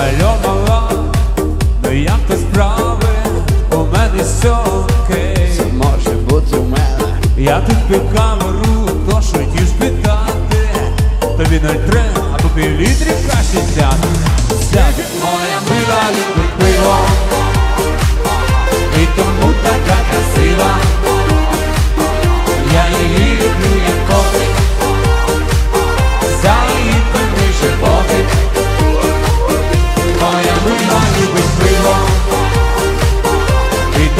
Мала, ну як ти справи? У мене все окей. Може бути в мене. Я тут камеру, то що ті ж питати. Тобі 0,3 або пів літрів краще взяти. Взяти. Моя мила любить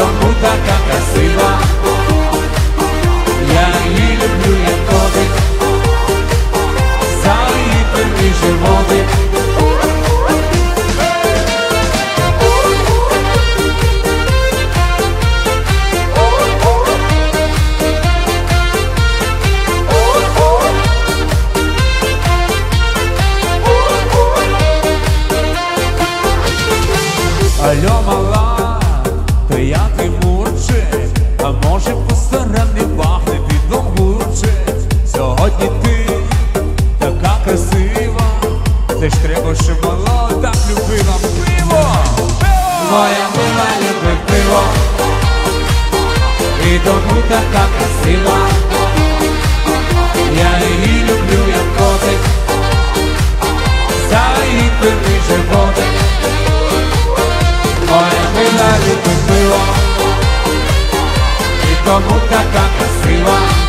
тому така красива. Я її люблю як котик. За її пивний животик. Алло, мала, ж мала так любила пиво. Моя мила любить пиво, і тому така красива. Я її люблю як котик, за її пивний животик. Моя мила любить пиво І тому така красива